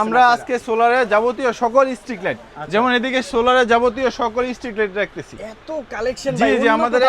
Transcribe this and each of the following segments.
আমরা আজকে সোলারে যাবতীয় সকল স্ট্রিক লাইট যেমন এদিকে সোলারে যাবতীয় সকল স্ট্রিক লাইট রাখতেছি। এত কালেকশন জি জি আমাদের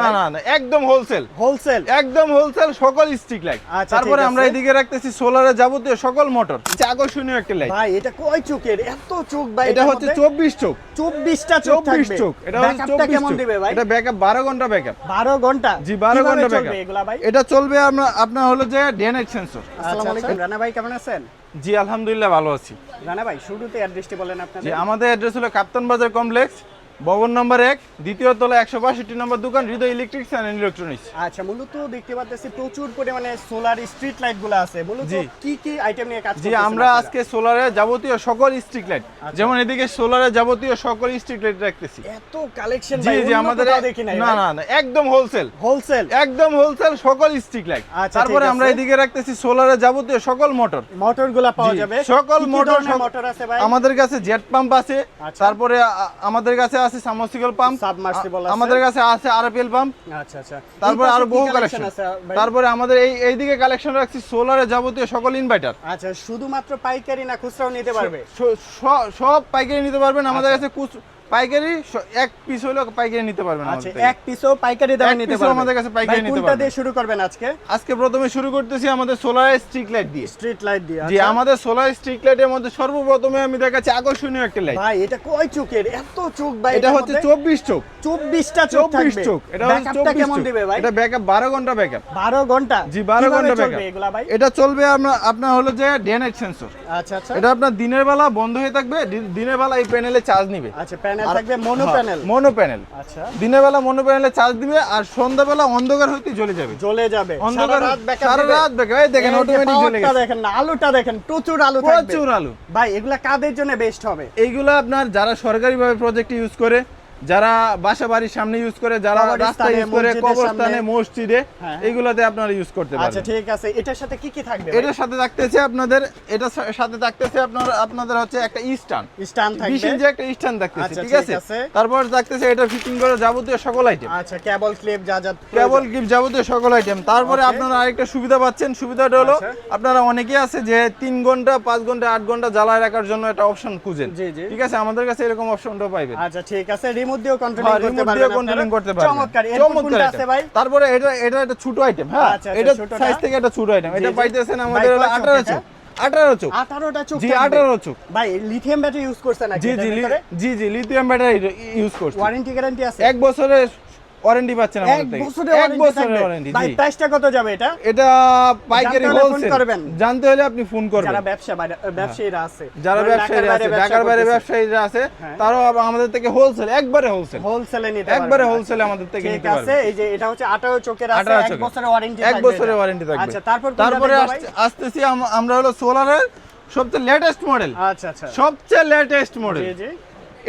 না না না একদম হোলসেল হোলসেল একদম হোলসেল সকল স্ট্রিক লাইট আচ্ছা, তারপরে আমরা এদিকে রাখতেছি সোলারে যাবতীয় সকল মোটর আকর্ষণীয় একটা লাইট ভাই এটা কয় চোখের? এত চোখ ভাই এটা হচ্ছে চব্বিশ চোখ। 24টা চোখ চব্বিশ থাকবে। চোখ। এটা হচ্ছে ব্যাকআপটা কেমন দিবে ভাই? এটা ব্যাকআপ বারো ঘণ্টা ব্যাকআপ 12 ঘণ্টা? জি বারো কীভাবে ঘণ্টা চলবে ব্যাকআপ এগুলা ভাই? এটা চলবে আমরা আপনার হলো যে ডে নাইট সেন্সর আসসালামু আলাইকুম। রানা ভাই কেমন আছেন? জি আলহামদুলিল্লাহ ভালো আছি। রানা ভাই শুরুতে অ্যাড্রেসটি বলেন জি আপনাদের আমাদের অ্যাড্রেস হলো কাপ্তান বাজার কমপ্লেক্স ভবন নম্বর এক দ্বিতীয় তলা একশো বাষট্টি নম্বর দোকান হৃদয় ইলেকট্রিক্স অ্যান্ড ইলেকট্রনিক্স আচ্ছা মূলত দেখতে পাচ্ছি প্রচুর পরিমাণে সোলার স্ট্রিট লাইটগুলো আছে। মূলত জি। কি কি আইটেম নিয়ে কাজ জি আমরা আজকে সোলারে যাবতীয় সকল স্ট্রিক লাইট আচ্ছা। যেমন এদিকে সোলারে যাবতীয় সকল স্ট্রিক লাইট রাখতেছি। এত কালেকশন জি জি আমাদের দেখি নাই না না না একদম হোলসেল হোলসেল একদম হোলসেল সকল স্ট্রিক লাইট আচ্ছা, তারপরে আমরা এদিকে রাখতেছি সোলারে যাবতীয় সকল মোটর মোটরগুলা পাওয়া যাবে। সকল মোটর মোটর আছে ভাই? আমাদের কাছে জেট পাম্প আছে। আচ্ছা। তারপরে আমাদের কাছে আছে সাবমার্সিবল পাম্প সাবমার্সিবল আছে। আমাদের কাছে আছে আরপিএল পাম্প আচ্ছা আচ্ছা। তারপরে আরও বহু কালেকশন আছে? তারপরে আমাদের এই এইদিকে কালেকশন রাখছি সোলারে যাবতীয় সকল ইনভার্টার আচ্ছা শুধুমাত্র পাইকারি না খুচরাও নিতে পারবে? সব পাইকারি নিতে পারবেন। আমাদের আচ্ছা। কাছে পাইকারি এক পিস হলেও পাইকারি নিতে পারবেন আচ্ছা এক পিসও পাইকারি দামে নিতে piece-ও আমাদের কাছে পাইকারি নিতে কোনটা দিয়ে শুরু করবেন আজকে? আজকে প্রথমে শুরু করতেছি আমাদের সোলার স্ট্রিক লাইট দিয়ে। স্ট্রিট লাইট দিয়ে জি আচ্ছা। আমাদের সোলার স্ট্রিক লাইটের মধ্যে সর্বপ্রথমে আমি দেখাচ্ছি আকর্ষণীয় একটা লাইট। ভাই এটা কয় চোখের? এত চোখ ভাই এটা হচ্ছে চব্বিশ চোখ। 24টা চোখ থাকবে। চোখ। এটা ব্যাকআপটা কেমন দিবে ভাই? এটা ব্যাকআপ বারো ঘণ্টা ব্যাকআপ 12 ঘণ্টা? জি বারো কীভাবে ঘণ্টা চলবে ব্যাকআপ এগুলা ভাই? এটা চলবে আমরা আপনার হলো যে ডে নাইট সেন্সর আচ্ছা আচ্ছা। এটা আপনার দিনের বেলা বন্ধ হয়ে থাকবে দিনের বেলা এই প্যানেলে চার্জ নিবে। আচ্ছা প্যানেল থাকবে মনো প্যানেল। মনো প্যানেল। আচ্ছা। দিনের বেলা মনো প্যানেলে চার্জ দিবে আর সন্ধ্যাবেলা অন্ধকার হইতে জ্বলে যাবে। জ্বলে যাবে। অন্ধকার সারা রাত ব্যাকআপ এই দেখেন অটোমেটিক জ্বলে গেছে। দেখেন না আলুটা দেখেন প্রচুর আলু থাকবে। প্রচুর আলো। ভাই এগুলা কাদের জন্য বেস্ট হবে? এইগুলো আপনার যারা সরকারিভাবে প্রজেক্ট ইউজ করে যারা বাসা বাড়ির সামনে ইউজ করে যারা রাস্তায় ইউজ করে কবরস্থানে মসজিদে হ্যাঁ। এইগুলোতে আপনারা ইউজ করতে পারেন আচ্ছা ঠিক আছে। এটার সাথে কি কি থাকবে এটার সাথে থাকতেছে আপনাদের এটার সাথে থাকতেছে আপনার আপনাদের হচ্ছে একটা স্ট্যান্ড বিশ থাকবে? ইঞ্চি একটা স্টান থাকতেছে আচ্ছা, ঠিক আছে। তারপর থাকতেছে এটা ফিটিং করে যাবতীয় সকল আইটেম আচ্ছা কেবল ক্লিপ যা যা কেবল গিফট যাবতীয় সকল আইটেম তারপরে আপনারা আরেকটা সুবিধা পাচ্ছেন। সুবিধাটা হলো আচ্ছা। আপনারা অনেকে আছে যে তিন ঘণ্টা পাঁচ ঘণ্টা আট ঘণ্টা জ্বালায় রাখার জন্য একটা অপশন খুঁজেন। ঠিক আছে? আমাদের কাছে এরকম অপশনটা পাইবেন। আচ্ছা ঠিক আছে। রিমোট দিয়েও কন্ট্রোলিং হ্যাঁ, করতে পারবেন দিয়ে করতে পারবেন। চমৎকার চমৎকার আছে ভাই? তারপরে এটা এটা একটা ছোট আইটেম হ্যাঁ? আচ্ছা, আচ্ছা, এটা। সাইজ থেকে একটা ছোট আইটেম এটা পাইতেছেন আমাদের হলো কয় চোখ 18 চোখ। 18 চোখ। 18টা চোখ জি 18 চোখ। ভাই লিথিয়াম ব্যাটারি ইউজ করছেন নাকি জি জি জি জি লিথিয়াম ব্যাটারি ইউজ করছে। ওয়ারেন্টি গ্যারান্টি আছে? এক বছরের ওয়ারেন্টি পাচ্ছেন আমাদের থেকে। এক বছরের ওয়ারেন্টি ভাই প্রাইসটা কত যাবে এটা? এটা পাইকারি হোলসেল করবেন। জানতে হলে আপনি ফোন করবেন। যারা ব্যবসা ব্যবসায়ীরা আছে। যারা ব্যবসায়ীরা আছে ঢাকার বাইরে ব্যবসায়ীরা আছে হ্যাঁ। তারাও আমাদের থেকে হোলসেল একবারে হোলসেল হোলসেলে নিতে একবারে হোলসেলে আমাদের থেকে ঠিক আছে এই যে এটা হচ্ছে 18 চোখের আছে এক বছরের ওয়ারেন্টি এক বছরের ওয়ারেন্টি থাকবে। আচ্ছা তারপর তারপরে আসতেছি আমরা হলো সোলারের সবচেয়ে লেটেস্ট মডেল আচ্ছা আচ্ছা। সবচেয়ে লেটেস্ট মডেল জি জি।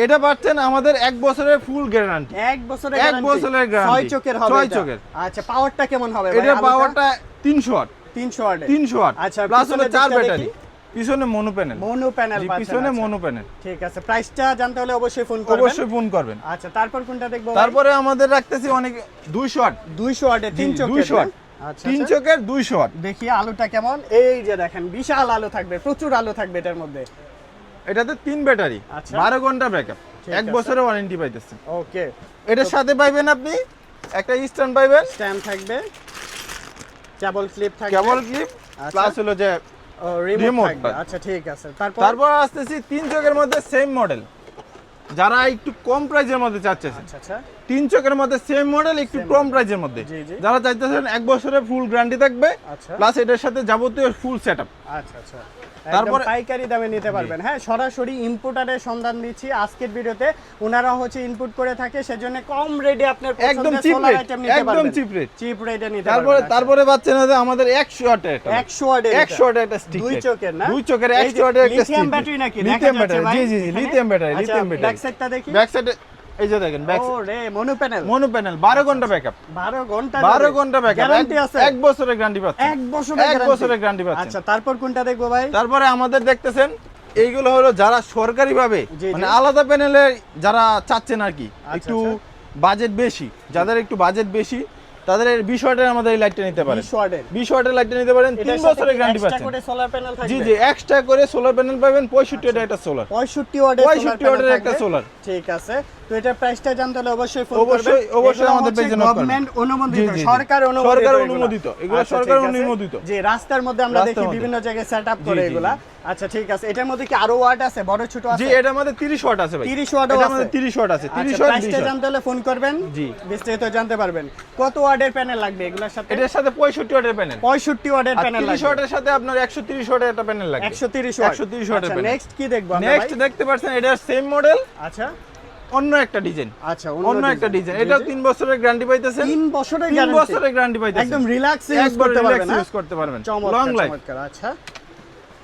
এটা পাচ্ছেন আমাদের এক বছরের ফুল গ্যারান্টি এক বছরের এক বছরের guarantee। ছয় চোখের হবে ছয়। চোখের। আচ্ছা পাওয়ারটা কেমন হবে? এটা পাওয়ারটা তিনশো ওয়াট। 300 ওয়াটের তিনশো ওয়াট। আচ্ছা, প্লাস হলো চার ব্যাটারি পিছনে মনো প্যানেল মনো প্যানেল পিছনে আচ্ছা। মনো প্যানেল ঠিক আছে প্রাইসটা জানতে হলে অবশ্যই ফোন করবেন। অবশ্যই ফোন করবেন। আচ্ছা তারপর কোনটা দেখব তারপরে আমাদের রাখতেছি অনেক দুইশো ওয়াট। 200 ওয়াটের তিন চোখের দুইশো ওয়াট। আচ্ছা তিন আচ্ছা। চোখের দুইশো ওয়াট। দেখি আলুটা কেমন। এই যে দেখেন বিশাল আলো থাকবে প্রচুর আলো থাকবে এটার মধ্যে। এটাতে তিন ব্যাটারি আচ্ছা। বারো ঘণ্টা ব্যাকআপ। এক। বছরের ওয়ারেন্টি পাইতেছেন। ওকে। এটার সাথে পাইবেন আপনি? একটা স্ট্যান্ড পাইবেন? স্ট্যান্ড থাকবে। কেবল ক্লিপ থাকবে। কেবল ক্লিপ আচ্ছা। প্লাস হলো যে রিমোট আচ্ছা ঠিক আছে। তারপর? তারপর আসতেছি তিন চোখের মধ্যে সেম মডেল যারা একটু কম প্রাইসের মধ্যে চাচ্ছে আচ্ছা আচ্ছা। তিন চোখের মধ্যে সেম মডেল একটু কম প্রাইসের মধ্যে। যারা চাইতেছেন এক বছরের ফুল গ্যারান্টি থাকবে আচ্ছা। প্লাস এটার সাথে যাবতীয় ফুল সেটআপ আচ্ছা আচ্ছা। তারপরে- পাইকারি দামে নিতে পারবেন। হ্যাঁ সরাসরি ইম্পোর্টারের সন্ধান দিচ্ছি আজকের ভিডিওতে। ওনারা হচ্ছে ইনপুট করে থাকে সেজন্য কম রেটে আপনার একদম cheap rate, একদম cheap rate। চিপ রেটে নিতে তারপরে পারবেন তারপরে পাচ্ছেন হচ্ছে আমাদের একশো ওয়াটের একটা 100 ওয়াটের 100 ওয়াটের একটা স্টিক দুই চোখের না? দুই এই 100 যে ওয়াটের একটা লিথিয়াম ব্যাটারি নাকি? লিথিয়াম ব্যাটারি জি জি lithium battery lithium battery back সাইডটা দেখি। ব্যাক সাইডে এই যে দেখেন ব্যাক ও রে মনো প্যানেল মনো প্যানেল 12 ঘণ্টা ব্যাকআপ 12 ঘণ্টা 12 ঘণ্টা ব্যাকআপ গ্যারান্টি আছে। এক বছরের গ্যারান্টি পাচ্ছেন। এক বছরের এক বছরের গ্যারান্টি পাচ্ছেন। আচ্ছা তারপর কোনটা দেখব ভাই? তারপরে আমাদের দেখতেছেন এইগুলো হলো যারা সরকারিভাবে জি, জি। মানে আলাদা প্যানেলে যারা চাচ্ছেন আর কি আচ্ছা, একটু আচ্ছা। বাজেট বেশি যাদের একটু বাজেট বেশি তাদের বিশ ওয়াটের আমাদের এই লাইটটা নিতে পারেন। 20 ওয়াটের বিশ ওয়াটের লাইটটা নিতে পারেন তিন বছরের গ্যারান্টি পাচ্ছেন। জি জি এক্সট্রা করে সোলার প্যানেল পাবেন পঁয়ষট্টি ওয়াটের একটা সোলার 65 ওয়াটের 65 ওয়াটের একটা সোলার ঠিক আছে। তো এটা প্রাইসটা জানতে হলে অবশ্যই ফোন অবশ্যই, অবশ্যই আমাদের page এ গভর্নমেন্ট অনুমোদিত জি, জি, জি। সরকার অনুমোদিত সরকার অনুমোদিত। এগুলা আচ্ছা, সরকার অনুমোদিত। জি রাস্তার মধ্যে আমরা দেখি বিভিন্ন জায়গায় সেটআপ করে এগুলা। আচ্ছা ঠিক আছে। এটার মধ্যে কি আরও ওয়াট আছে? বড় ছোট আছে? জি এটার মধ্যে তিরিশ ওয়াট আছে ভাই। 30 ওয়াটও আছে? মধ্যে তিরিশ ওয়াট আছে তিরিশ আচ্ছা ওয়াট প্রাইসটা জানতে হলে ফোন করবেন। জি। বিস্তারিত জানতে পারবেন। কত ওয়াটের প্যানেল লাগবে এগুলোর সাথে? এটার সাথে পঁয়ষট্টি ওয়াটের প্যানেল 65 ওয়াটের প্যানেল ওয়াটের সাথে আপনার একশো তিরিশ ওয়াটের একটা প্যানেল লাগবে। 130 ওয়াট 130 ওয়াটের panel। নেক্সট কি দেখব আমরা নেক্সট দেখতে পাচ্ছেন এটার সেম মডেল আচ্ছা। অন্য একটা ডিজাইন আচ্ছা অন্য একটা ডিজাইন এটা এটাও। তিন বছরের গ্যারান্টি পাইতেছেন? তিন বছরের তিন গ্যারান্টি বছরের গ্যারান্টি পাইতেছেন। একদম রিল্যাক্স ইউজ করতে পারবেন ইউজ করতে পারবেন। লং লাইফ আচ্ছা।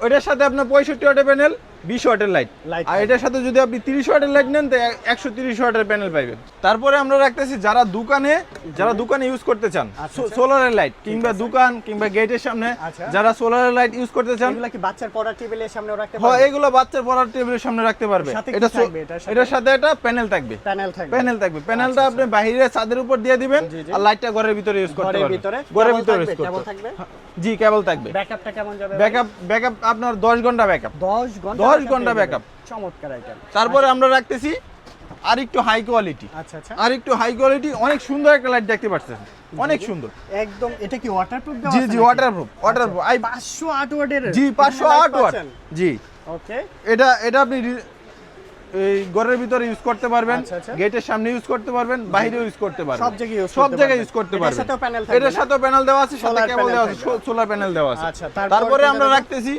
ওইটার সাথে আপনার পঁয়ষট্টি ওয়াটের প্যানেল বিশ ওয়াটের লাইট আর এটার সাথে যদি আপনি তিরিশ ওয়াটের লাইট নেন তো একশো তিরিশ ওয়াটের প্যানেল পাইবেন। তারপরে আমরা রাখতেছি যারা দোকানে যারা দোকানে ইউজ করতে চান আচ্ছা, আচ্ছা। সোলারের লাইট কিংবা দোকান কিংবা গেটের সামনে আচ্ছা। যারা সোলারের লাইট ইউজ করতে চান এগুলা কি বাচ্চার পড়া টেবিলের সামনে রাখতে হয় পারবেন এগুলো বাচ্চার পড়ার টেবিলের সামনে রাখতে পারবে। এটা এটার সাথে? একটা প্যানেল থাকবে। প্যানেল থাকবে। প্যানেল থাকবে। প্যানেলটা আপনি বাইরে ছাদের উপর দিয়ে দিবেন। আর লাইটটা ঘরের ভিতরে ইউজ করতে ঘরের পারবেন। ভিতরে? ঘরের ভিতরে ইউজ করতে কেবল থাকবে? জি কেবল থাকবে। ব্যাকআপটা কেমন যাবে? ব্যাকআপ ব্যাকআপ আপনার 10 ঘণ্টা ব্যাকআপ 10 ঘণ্টা 10 ঘণ্টা। যাবেন। চমৎকার আইটেম তারপরে আমরা রাখতেছি আর একটু হাই কোয়ালিটি আচ্ছা আচ্ছা। আর একটু হাই কোয়ালিটি অনেক সুন্দর একটা লাইট দেখতে পাচ্ছেন। অনেক সুন্দর। একদম এটা কি ওয়াটারপ্রুফ দেওয়া জি জি ওয়াটারপ্রুফ ওয়াটারপ্রুফ আই 508 ওয়াটের। জি 508 ওয়াট। জি। ওকে। এটা এটা আপনি এই ঘরের ভিতরে ইউজ করতে পারবেন আচ্ছা, আচ্ছা। গেটের সামনে ইউজ করতে পারবেন বাইরে ইউজ করতে পারবেন। সব জায়গায় use সব জায়গায় ইউজ করতে পারবেন। এটার? সাথেও প্যানেল দেওয়া আছে সাথে কেবল দেওয়া আছে সোলার প্যানেল দেওয়া আছে। আচ্ছা, তারপরে আমরা রাখতেছি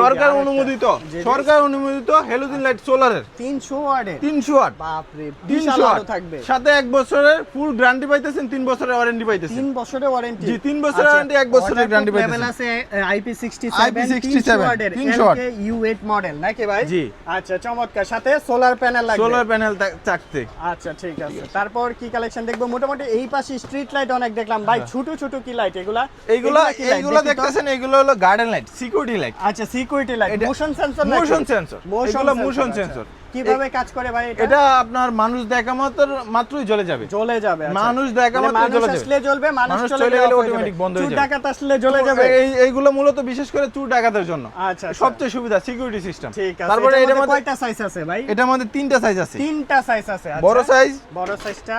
সরকার অনুমোদিত। সরকার অনুমোদিত হেলোজিন লাইট সোলারের 300 ওয়াটের তিনশো ওয়াট বাপ রে বিশাল তিনশো আলো ওয়াট থাকবে। সাথে এক বছরের ফুল গ্যারান্টি পাইতেছেন তিন বছরের ওয়ারেন্টি পাইতেছেন। তিন বছরের ওয়ারেন্টি জি, তিন বছরের warranty, এক বছরের লেভেল পাইতেছেন। আছে IP67 IP67 ওয়াটের 300 ওয়াট। LK U8 মডেল নাকি ভাই? জি। আচ্ছা চমৎকার। সাথে সোলার প্যানেল লাগবে। সোলার প্যানেল থাকতে আচ্ছা ঠিক আছে। তারপর কি কালেকশন দেখব? মোটামুটি এই পাশে স্ট্রিট লাইট অনেক দেখলাম। ভাই ছোট ছোট কি লাইট এগুলা? এইগুলা এগুলা? এইগুলা দেখতেছেন এইগুলো হলো গার্ডেন লাইট সিকিউরিটি লাইট আচ্ছা সিকিউরিটি লাইট মোশন সেন্সর এগুলো motion আচ্ছা। sensor। কীভাবে কাজ করে ভাই এটা? এটা আপনার মানুষ দেখা মাত্র মাত্রই জ্বলে যাবে। জ্বলে যাবে আচ্ছা। মানুষ দেখা মানে মানুষ জ্বলে যাবে। আসলে জ্বলবে মানুষ চলে গেলে automatic বন্ধ হয়ে চুর ডাকাত আসলে জ্বলে যাবে। এই এইগুলো মূলত বিশেষ করে চুর ডাকাতের জন্য। আচ্ছা, আচ্ছা। সবচেয়ে সুবিধা সিকিউরিটি সিস্টেম ঠিক আছে তারপরে এটার মধ্যে কয়টা সাইজ আছে ভাই? এটার মধ্যে তিনটা সাইজ আছে। তিনটা সাইজ আছে আচ্ছা। বড় সাইজ বড় সাইজটা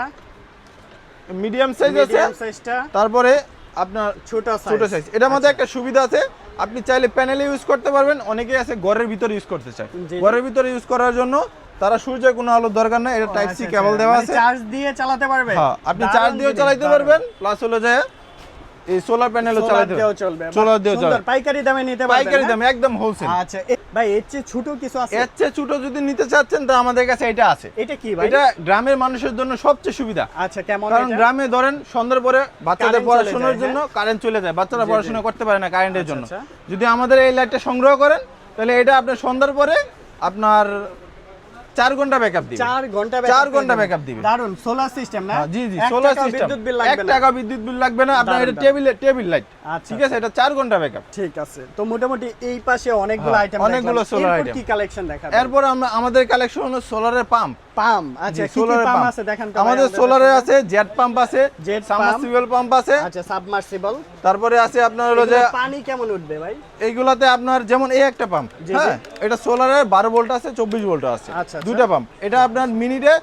মিডিয়াম সাইজ আছে। মিডিয়াম সাইজটা তারপরে আপনার ছোট সাইজ ছোট সাইজ এটার মধ্যে একটা সুবিধা আছে। আপনি চাইলে প্যানেলে ইউজ করতে পারবেন অনেকেই আছে ঘরের ভিতরে ইউজ করতে চায়। ঘরের ভিতরে ইউজ করার জন্য তারা সূর্যের কোনো আলোর দরকার নাই এটা টাইপ সি কেবল দেওয়া আছে। চার্জ মানে দিয়ে চালাতে পারবে? হ্যাঁ আপনি চার্জ দিয়ে চালাতে পারবেন প্লাস হলো যে এই সোলার প্যানেলও চালাতে চলবে। সোলার দিয়েও চলবে। পাইকারি দামে নিতে পারবেন পাইকারি হ্যাঁ? দামে একদম হোলসেল আচ্ছা ভাই এর চেয়ে ছোট কিছু আছে? এর চেয়ে ছোট যদি নিতে চাচ্ছেন তা আমাদের কাছে এটা আছে। এটা কি ভাই? এটা গ্রামের মানুষের জন্য সবচেয়ে সুবিধা। আচ্ছা কেমন কারণ গ্রামে ধরেন সন্ধ্যার পরে বাচ্চাদের পড়াশোনার জন্য কারেন্ট চলে যায়। বাচ্চারা। পড়াশোনা করতে পারে না কারেন্টের আচ্ছা, জন্য। আচ্ছা। যদি আমাদের এই লাইটটা সংগ্রহ করেন তাহলে এটা আপনার সন্ধ্যার পরে আপনার চার ঘণ্টা ব্যাকআপ দিবে। চার ঘণ্টা চার ঘণ্টা ব্যাকআপ দিবে। দারুণ সোলার সিস্টেম না হ্যাঁ, জি জি সোলার সিস্টেম বিদ্যুৎ বিল লাগবে না। টাকা বিদ্যুৎ বিল লাগবে না। আপনার এটা টেবিল টেবিল লাইট ঠিক আছে এটা চার ঘণ্টা ব্যাকআপ ঠিক আছে তো মোটামুটি এই পাশে অনেকগুলো হ্যাঁ, আইটেম অনেকগুলো সোলার আইটেম কি কালেকশন দেখাবেন? এরপর আমরা আমাদের কালেকশন হলো সোলারের পাম্প আচ্ছা পাম্প আছে? দেখেন আমাদের সোলারে আছে জেট পাম্প আছে জেট সাবমার্সিবল পাম্প আছে। আচ্ছা সাবমার্সিবল। তারপরে আছে আপনার হলো যে পানি কেমন উঠবে ভাই? এইগুলাতে আপনার যেমন এই একটা পাম্প। হ্যাঁ? এটা সোলারে বারো ভোল্ট আছে চব্বিশ ভোল্ট আছে। আচ্ছা, আচ্ছা। দুইটা পাম্প। এটা আপনার মিনিটে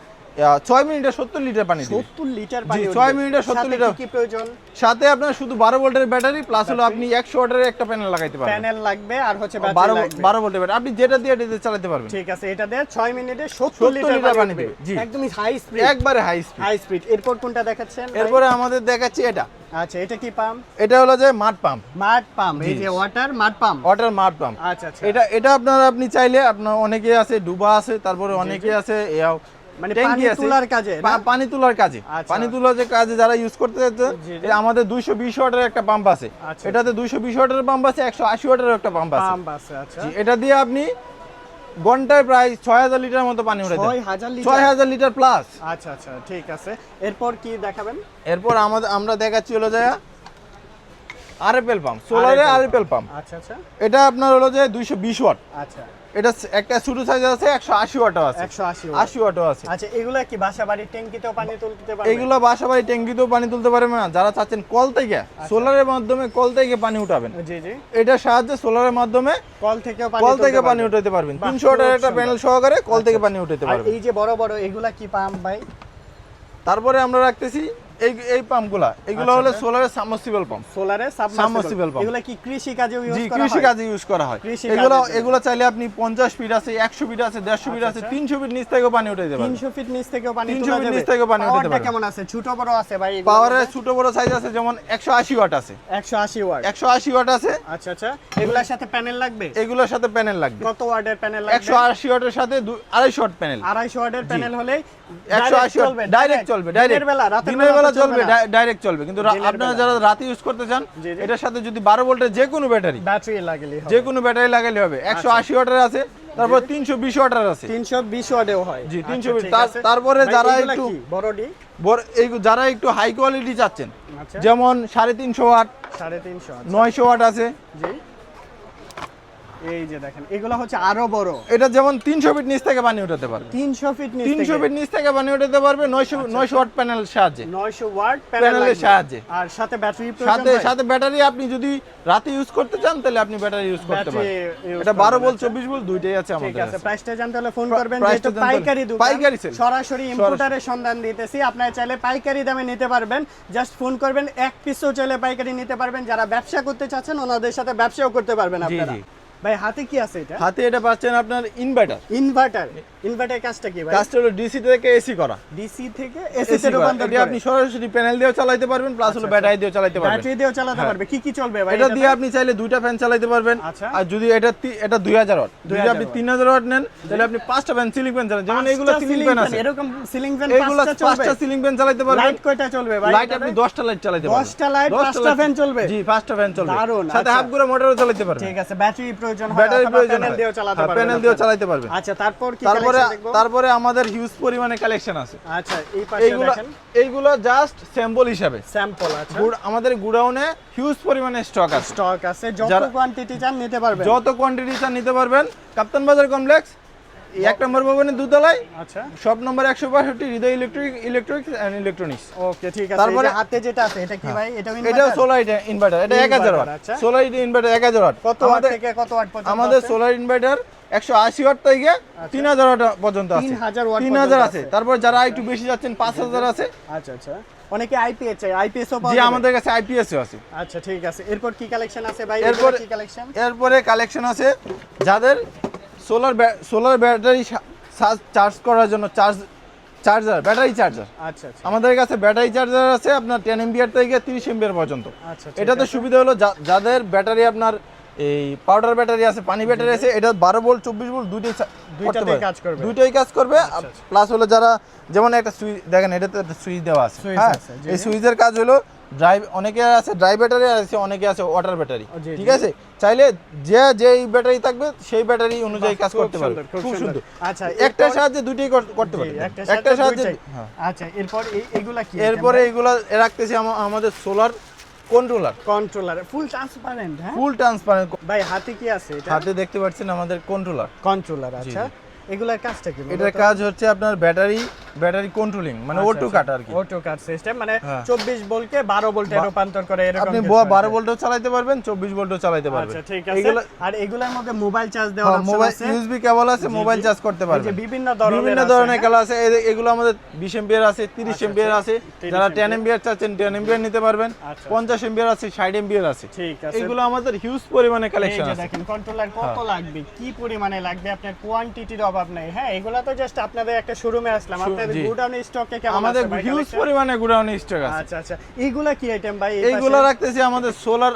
ছয় মিনিটে সত্তর লিটার পানি 70 লিটার পানি ছয় মিনিটে 70 সাথে লিটার। কি প্রয়োজন? সাথে আপনার শুধু বারো ভোল্টের ব্যাটারি প্লাস হলো আপনি একশো ওয়াটের একটা প্যানেল লাগাইতে পারবেন। প্যানেল লাগবে আর হচ্ছে বারো বারো ভোল্টের ব্যাটারি। আপনি যেটা দিয়ে এটাতে চালাতে পারবেন। ঠিক আছে এটা দিয়ে 6 মিনিটে 70 70 লিটার পানি দিবে। জি। একদমই হাই স্পিড একবারে হাই স্পিড হাই স্পিড এরপর কোনটা দেখাচ্ছেন এরপরে আমাদের দেখাচ্ছি এটা। আচ্ছা এটা কি পাম্প এটা হলো যে মাঠ পাম্প মাড পাম্প এই যে water mud pump water mud pump আচ্ছা আচ্ছা। এটা এটা আপনার আপনি চাইলে আপনার অনেকে আছে ডুবা আছে তারপরে অনেকে আছে এও মানে পানি তোলার কাজে পানি তোলার কাজে। আচ্ছা। পানি তোলার যে কাজে যারা ইউজ করতে যাচ্ছে জি, জি। এই আমাদের দুইশো বিশ ওয়াটের একটা পাম্প আছে। আচ্ছা। এটাতে দুইশো বিশ ওয়াটের পাম্প আছে একশো আশি ওয়াটের একটা পাম্প আছে। পাম্প আছে আচ্ছা। এটা দিয়ে আপনি ঘন্টায় প্রায় ছয় হাজার লিটার মতো পানি উঠে ছয় হাজার লিটার? প্লাস আচ্ছা আচ্ছা ঠিক আছে। এরপর কি দেখাবেন? এরপর আমাদের আমরা দেখাচ্ছি হলো যে আরএফএল পাম্প সোলারে আরএফএল পাম্প আচ্ছা আচ্ছা। এটা আপনার হলো যে দুইশো বিশ ওয়াট। আচ্ছা। এটা একটা ছোট সাইজ আছে একশো আশি ওয়াটও আছে। একশো আশি আশি ওয়াটও আছে। আচ্ছা এগুলো কি বাসা বাড়ির ট্যাঙ্কিতেও পানি তুলতে পারবে? এইগুলো বাসা বাড়ি ট্যাঙ্কিতেও পানি তুলতে পারবেন না। যারা চাচ্ছেন কল থেকে আচ্ছা। সোলারের মাধ্যমে কল থেকে পানি উঠাবেন। জি জি। এটার সাহায্যে সোলারের মাধ্যমে কল পানি কল থেকে পানি উঠাতে পারবেন। বাহ, তিনশো ওয়াটের একটা। প্যানেল সহকারে কল থেকে পানি উঠাতে পারবেন। এই যে বড় বড় এগুলা কি পাম্প ভাই? তারপরে আমরা রাখতেছি এই এই পাম্পগুলা এগুলো আচ্ছা, হলো আচ্ছা। সোলারের সাবমার্সিবল পাম্প সোলারে সাবমার্সিবল pump। এগুলা কি কৃষি কাজেও ইউজ জি করা কৃষি কাজে ইউজ করা হয়। এগুলো এগুলো চাইলে আপনি পঞ্চাশ ফিট আছে একশো ফিট আছে দেড়শো ফিট আছে আচ্ছা। তিনশো ফিট নিচ থেকেও পানি উঠাতে পারবেন। 300 ফিট নিচ থেকেও পানি 300 ফিট নিচ থেকেও পানি পাওয়ারটা পারবে। কেমন আছে? ছোট বড় আছে ভাই? পাওয়ারের ছোট বড় সাইজ আছে যেমন একশো আশি ওয়াট আছে। 180 ওয়াট একশো আশি ওয়াট আছে। আচ্ছা আচ্ছা। এগুলোর সাথে প্যানেল লাগবে? এগুলোর সাথে প্যানেল লাগবে। কত ওয়াটের প্যানেল লাগবে? একশো আশি ওয়াটের সাথে দু- আড়াইশো ওয়াট প্যানেল আড়াইশো ওয়াটের প্যানেল হলে ডাইরেক্ট চলবে ডাইরেক্ট দিনের বেলা চলবে ডাইরেক্ট চলবে। কিন্তু আপনারা যারা রাতে ইউজ করতে চান জি, জি। এটার সাথে যদি বারো ভোল্টের যে কোনো ব্যাটারি ব্যাটারি যে কোনো ব্যাটারি লাগালে হবে। একশো আশি ওয়াটের আছে তারপর তিনশো বিশ ওয়াটের আছে। তিনশো বিশ ওয়াটেও হয়। জি, 320 আচ্ছা। তারপরে যারা একটু- এই যারা একটু হাই কোয়ালিটি চাচ্ছেন আচ্ছা। যেমন সাড়ে তিনশো ওয়াট সাড়ে তিনশো আচ্ছা, নয়শো ওয়াট আছে। জি। এই যে দেখেন এগুলো হচ্ছে আরও বড়। এটা যেমন তিনশো ফিট নিচ থেকে পানি উঠাতে পারবে। তিনশো ফিট নিচ ফিট নিচ থেকে পানি উঠাতে পারবে ওয়াট প্যানেল সাহায্যে। নয়শো ওয়াট প্যানেলের সাহায্যে। আর সাথে ব্যাটারি সাথে সাথে ব্যাটারি আপনি যদি রাতে ইউজ করতে চান তাহলে আপনি ব্যাটারি ইউজ করতে পারেন। এটা আচ্ছা। দুইটাই আছে ঠিক আছে প্রাইসটা জানতে হলে ফোন করবেন যেহেতু পাইকারি দোকান পাইকারি। সরাসরি ইম্পোর্টারের সন্ধান দিতেছি। আপনারা চাইলে পাইকারি দামে নিতে পারবেন। জাস্ট ফোন করবেন এক পিসও চাইলে পাইকারি নিতে পারবেন। যারা ব্যবসা করতে চাচ্ছেন ওনাদের সাথে ব্যবসাও করতে পারবেন আপনারা। ভাই হাতে কি আছে এটা? হাতে এটা পাচ্ছেন আপনার ইনভার্টার ইনভার্টার ইনভার্টার কাজটা কি ভাই? কাজটা হলো ডিসি থেকে এসি করা। ডিসি থেকে এসি তে রূপান্তর আপনি সরাসরি প্যানেল দিয়েও চালাতে পারবেন প্লাস হলো ব্যাটারি দিয়েও চালাতে পারবেন। ব্যাটারি দিয়েও চালাতে। পারবে। কি কি চলবে ভাই এটা দিয়ে আপনি চাইলে দুইটা ফ্যান চালাতে পারবেন। আচ্ছা। আর যদি এটা এটা দুই হাজার ওয়াট। যদি আপনি watt। তিন হাজার ওয়াট নেন তাহলে আপনি পাঁচটা ফ্যান সিলিং ফ্যান চালান। যেমন এগুলো সিলিং ফ্যান আছে। এরকম সিলিং ফ্যান পাঁচটা চলবে। পাঁচটা সিলিং ফ্যান চালাতে পারবেন। লাইট কয়টা চলবে ভাই লাইট আপনি দশটা লাইট চালাতে পারবেন। দশটা light, দশটা পাঁচটা fan চলবে? জি পাঁচটা ফ্যান চলবে। সাথে আচ্ছা। হাফ গুঁড়ো মোটরও চালাতে পারবেন। ঠিক আছে ব্যাটারি প্রয়োজন হয় ব্যাটারি প্রয়োজন প্যানেল দিয়েও চালাতে পারবেন প্যানেল দিয়েও চালাতে পারবেন। আচ্ছা তারপর কি তারপরে তারপরে আমাদের হিউজ পরিমাণে কালেকশন আছে। আচ্ছা এই পাশে দেখেন। এইগুলো জাস্ট স্যাম্পল হিসাবে। স্যাম্পল আচ্ছা। আমাদের গুডাউনে হিউজ পরিমাণে স্টক আছে। স্টক আছে যত কোয়ান্টিটি চান নিতে পারবেন। যত কোয়ান্টিটি চান নিতে পারবেন। কাপ্তান বাজার কমপ্লেক্স এক নম্বর ভবনের দুতলায়। আচ্ছা। শপ নম্বর একশো বাষট্টি Hridoy electric electrics and electronics okay ঠিক আছে। তারপরে- হাতে যেটা আছে এটা কি ভাই? এটা এটা সোলার ইনভার্টার এটা এক হাজার ওয়াট। আচ্ছা। সোলার ইনভার্টার এক হাজার ওয়াট। কত ওয়াট থেকে কত ওয়াট পর্যন্ত আমাদের সোলার ইনভার্টার একশো আশি ওয়াট থেকে তিন হাজার ওয়াট পর্যন্ত আছে। তিন হাজার আছে। তারপর যারা একটু বেশি যাচ্ছেন পাঁচ হাজার আছে। আচ্ছা আচ্ছা। অনেকে আইপিএস চাই। আইপিএস ও পাওয়া যাবে? আমাদের কাছে আইপিএস আছে। আচ্ছা ঠিক আছে। এরপর কি কালেকশন আছে ভাই? এরপর কি কালেকশন এরপরে কালেকশন আছে যাদের সোলার সোলার ব্যাটারি চার্জ করার জন্য চার্জ চার্জার ব্যাটারি চার্জার। আচ্ছা আচ্ছা। আমাদের কাছে ব্যাটারি চার্জার আছে আপনার টেন এমবিআর থেকে তিরিশ এমবিআর পর্যন্ত। আচ্ছা এটা এটাতে সুবিধা হলো যা- যাদের ব্যাটারি আপনার এই পাউডার ব্যাটারি আছে পানি ব্যাটারি আছে এটা বারো ভোল্ট চব্বিশ ভোল্ট দুইটাই পারে। কাজ করবে। দুইটাই কাজ করবে আচ্ছা, প্লাস হলো যারা যেমন একটা সুইচ দেখেন এটাতে একটা সুইচ দেওয়া আছে। হ্যাঁ? এই সুইচের কাজ হলো ড্রাইভ অনেকে আছে ড্রাই ব্যাটারি আছে অনেকে আছে ওয়াটার ব্যাটারি ঠিক আছে? চাইলে যে যেই ব্যাটারি থাকবে সেই ব্যাটারি অনুযায়ী কাজ করতে পারবে। খুব সুন্দর। আচ্ছা, একটা সাহায্যে দুইটাই করতে পারবে। একটা সাহায্যে হ্যাঁ আচ্ছা এরপর এই- এগুলা কি এরপরে এগুলো রাখতেছি আমাদের solar controller controller full transparent হ্যাঁ? ফুল ট্রান্সপারেন্ট ভাই হাতে কি আছে এটা? হাতে দেখতে পাচ্ছেন আমাদের কন্ট্রোলার কন্ট্রোলার আচ্ছা। এগুলার কাজটা কি এটার কাজ হচ্ছে আপনার ব্যাটারি ব্যাটারি কন্ট্রোলিং মানে ওটু কাট আর কি। কাট সিস্টেম মানে হ্যাঁ। 24 ভোল্টকে 12 ভোল্টে রূপান্তর করে এরকম আপনি কিছু ব- আছে। বারো ভোল্টও চালাতে পারবেন চব্বিশ ভোল্টও চালাতে পারবেন। আচ্ছা ঠিক আছে। আর এগুলোর মধ্যে মোবাইল চার্জ দেওয়ার অপশন মোবাইল আছে? ইউএসবি কেবল আছে মোবাইল চার্জ করতে এই যে বিভিন্ন ধরনের বিভিন্ন ধরনের হ্যাঁ? খেলা আছে এগুলো আমাদের বিশ এমবিআর আছে তিরিশ আচ্ছা, এমবিআর আচ্ছা। আছে। যারা টেন ampere। এমবিআর চাচ্ছেন টেন এমবিআর নিতে পারবেন। আচ্ছা। পঞ্চাশ এমবিআর আছে ষাট এমবিআর আছে। ঠিক আছে। এগুলো আমাদের হিউজ পরিমাণে কালেকশন আছে। দেখেন কন্ট্রোলার কত হ্যাঁ। লাগবে? কি পরিমাণে লাগবে? আপনার কোয়ান্টিটির অভাব নাই। হ্যাঁ এগুলা তো জাস্ট আপনাদের একটা শোরুমে আসলাম। আপনাদের। গুডাউন স্টকে কেমন আমাদের হিউজ পরিমাণে গোডাউনে স্টক আছে। আচ্ছা আচ্ছা। এইগুলা কি আইটেম ভাই? এইগুলা রাখতেছি আমাদের সোলার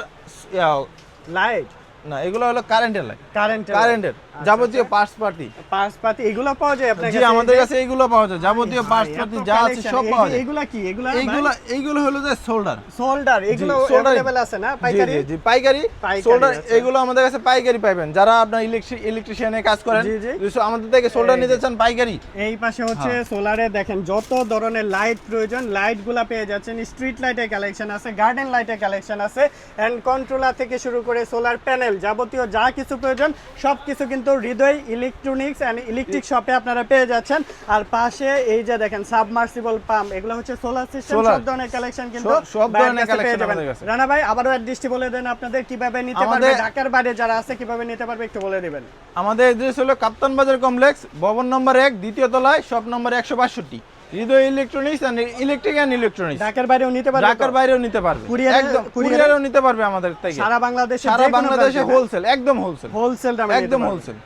লাইট না এগুলো হলো কারেন্টের লাইট কারেন্ট কারেন্টের আচ্ছা, যাবতীয় পার্টস পার্টি পাঁচ পাতি এগুলো পাওয়া যায় আপনার জি কাছে? আমাদের এই যে- কাছে এইগুলো পাওয়া যায় যাবতীয় ভাই, পার্টস এত পার্টি যা আছে collection, সব এই পাওয়া যে যায় এগুলা কি এগুলা এইগুলো এইগুলো হলো যে সোল্ডার সোল্ডার এগুলো soldering। अवेलेबल আছে না পাইকারি জি জি পাইকারি পাইকারি সোল্ডার আছে। এগুলো আমাদের কাছে পাইকারি পাইবেন যারা আপনার ইলেকট্রিক ইলেকট্রিশিয়ানে কাজ করেন জি, জি। যদি আমাদের থেকে সোল্ডার এই নিতে যে। চান পাইকারি এই পাশে হচ্ছে হ্যাঁ। সোলারে দেখেন যত ধরনের লাইট প্রয়োজন লাইট গুলা পেয়ে যাচ্ছেন স্ট্রিট লাইটের কালেকশন আছে গার্ডেন লাইটের কালেকশন আছে এন্ড কন্ট্রোলার থেকে শুরু করে সোলার প্যানেল যাবতীয় যা কিছু প্রয়োজন সব কিছু কিন্তু হৃদয় ইলেকট্রনিক্স অ্যান্ড ইলেকট্রিক শপে আপনারা পেয়ে যাচ্ছেন। আর পাশে এই যে দেখেন সাবমার্সিবল পাম্প এগুলো হচ্ছে সোলার সিস্টেম সব ধরনের কালেকশন কিন্তু সব- ধরনের পেয়ে যাবেন। রানা ভাই আবারও অ্যাড্রেসটি বলে দেন আপনাদের কীভাবে নিতে পারবে ঢাকার বাইরে যারা আছে কীভাবে নিতে পারবে একটু বলে দিবেন। আমাদের এড্রেস হলো কাপ্তান বাজার কমপ্লেক্স ভবন নম্বর এক দ্বিতীয় তলায় শপ নম্বর একশো বাষট্টি। Hridoy electronics and electric and electronics ঢাকার বাইরেও নিতে পারবে ঢাকার বাইরেও নিতে পারবে। একদম কুরিয়ারও নিতে পারবে আমাদের থেকে। সারা বাংলাদেশে সারা বাংলাদেশে হোলসেল একদম হোলসেল হোলসেল একদম হোলসেল